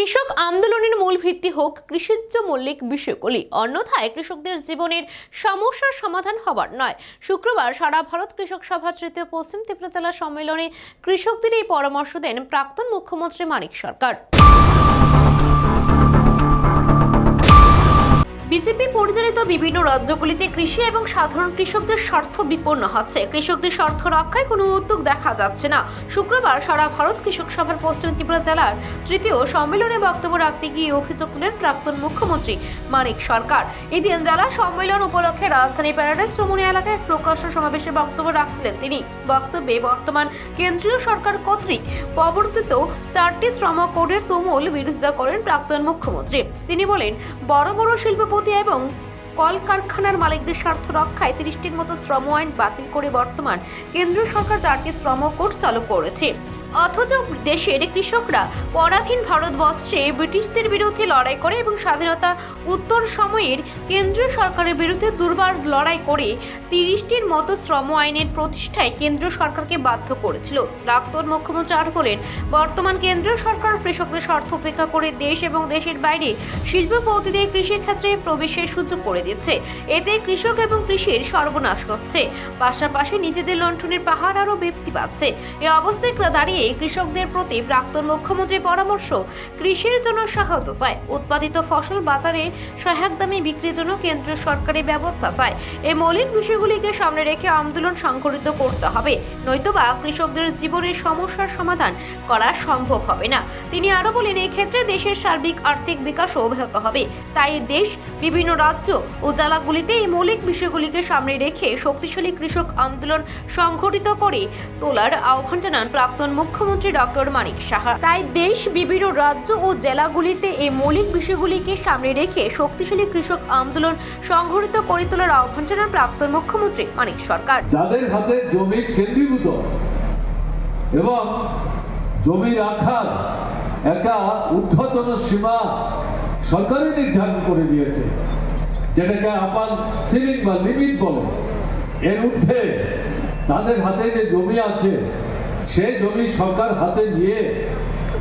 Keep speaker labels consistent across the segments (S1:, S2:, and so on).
S1: কৃষক আন্দোলনের মূল ভিত্তি হোক কৃষিজ মৌলিক বিষয়গুলি অন্যথায় কৃষকদের জীবনের সমস্যার সমাধান হবার নয়। শুক্রবার সারা ভারত কৃষক সভার তৃতীয় পশ্চিম ত্রিপুরা জেলা সম্মেলনে কৃষকদের এই পরামর্শ দেন প্রাক্তন মুখ্যমন্ত্রী মানিক সরকার। পরিচালিত বিভিন্ন রাজ্যগুলিতে কৃষি এবং সাধারণ কৃষকদের স্বার্থ বিপন্ন হচ্ছে। কৃষকদের স্বার্থ রক্ষায় কোনো উদ্যোগ দেখা যাচ্ছে না। শুক্রবার সারা ভারত কৃষক সভার পশ্চিম ত্রিপুরা জেলার তৃতীয় সম্মেলনে বক্তব্য রাখতে গিয়ে অভিযোগ তুলেন প্রাক্তন মুখ্যমন্ত্রী মানিক সরকার। এদিন জেলা সম্মেলন উপলক্ষে রাজধানী প্যারাডাইস চমুনি এলাকায় প্রকাশ্য সমাবেশে বক্তব্য রাখছিলেন তিনি। বক্তব্যে বর্তমান কেন্দ্রীয় সরকার কর্তৃক প্রবর্তিত চারটি শ্রম কোডের তুমুল বিরোধিতা করেন প্রাক্তন মুখ্যমন্ত্রী। তিনি বলেন, বড় বড় শিল্পপতি এবং কলকারখানার মালিকদের স্বার্থ রক্ষায় তিরিশটির মতো শ্রম আইন বাতিল করে বর্তমান কেন্দ্রীয় সরকার চারটি শ্রম কোড চালু করেছে। অথচ দেশের কৃষকরা পরাধীন ভারতবর্ষে ব্রিটিশদের বিরুদ্ধে লড়াই করে এবং স্বাধীনতা উত্তর সময়ের কেন্দ্রীয় সরকারের বিরুদ্ধে দুর্বার লড়াই করে তিরিশটির মতো শ্রম আইনের প্রতিষ্ঠায় কেন্দ্রীয় সরকারকে বাধ্য করেছিল। প্রাক্তন মুখ্যমন্ত্রী আর বলেন, বর্তমান কেন্দ্রীয় সরকার কৃষকদের স্বার্থ উপেক্ষা করে দেশ এবং দেশের বাইরে শিল্পপতিদের কৃষিক্ষেত্রে প্রবেশের সুযোগ করে দিচ্ছে এতে কৃষক এবং কৃষির সর্বনাশ হচ্ছে পাশাপাশি নিজেদের লণ্ঠনের পাহাড় আরও বৃদ্ধি পাচ্ছে এ অবস্থায় দাঁড়িয়ে কৃষকদের প্রতি প্রাক্তন মুখ্যমন্ত্রীর পরামর্শ, কৃষির জন্য সাহায্য চায়। উৎপাদিত ফসল বাজারে সহায়ক দামে বিক্রির জন্য কেন্দ্রীয় সরকারের ব্যবস্থা চায়। এই মৌলিক বিষয়গুলিকে সামনে রেখে আন্দোলন সংগঠিত করতে হবে। নয়তোবা কৃষকদের জীবনের সমস্যার সমাধান করা সম্ভব হবে না। তিনি আরও বলেন, এই ক্ষেত্রে দেশের সার্বিক আর্থিক বিকাশও অব্যাহত হবে। তাই দেশ, বিভিন্ন রাজ্য ও জেলাগুলিতে এই মৌলিক বিষয়গুলিকে সামনে রেখে শক্তিশালী কৃষক আন্দোলন সংগঠিত করে তোলার আহ্বান জানান প্রাক্তন মুখ্যমন্ত্রী ডক্টর মানিক সাহা। তাই দেশ, বিভিন্ন রাজ্য ও জেলাগুলিতে এই মৌলিক বিষয়গুলিকে সামনে রেখে শক্তিশালী কৃষক আন্দোলন সংগঠিত করে তোলার আহ্বান জানান প্রাক্তন মুখ্যমন্ত্রী মানিক সরকার।
S2: যাদের হাতে জমি কেন্দ্রীভূত এবং জমি রাখার একটা ঊর্ধ্বতন সীমা সরকারই নির্ধারণ করে দিয়েছে, যেটাকে আপাল সিলিং বা লিমিট বলে। এর ঊর্ধ্বে তাদের হাতে যে জমি আছে সে জমি সরকার হাতে নিয়ে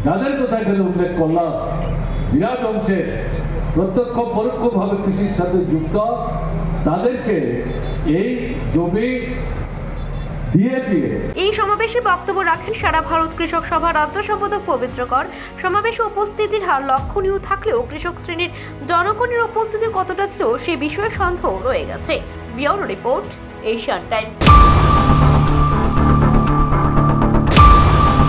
S2: যাদের কথা এখানে উল্লেখ করলাম বিরাট অংশে প্রত্যক্ষ পরোক্ষভাবে কৃষির সাথে যুক্ত, তাদেরকে এই জমি
S1: এই সমাবেশে বক্তব্য রাখেন সারা ভারত কৃষক সভা রাজ্য সম্পাদক পবিত্র কর। সমাবেশে উপস্থিতির হার লক্ষণীয় থাকলেও কৃষক শ্রেণির জনগণের উপস্থিতি কতটা ছিল সে বিষয়ে সন্দেহ রয়ে গেছে। Bureau report, Asian Times.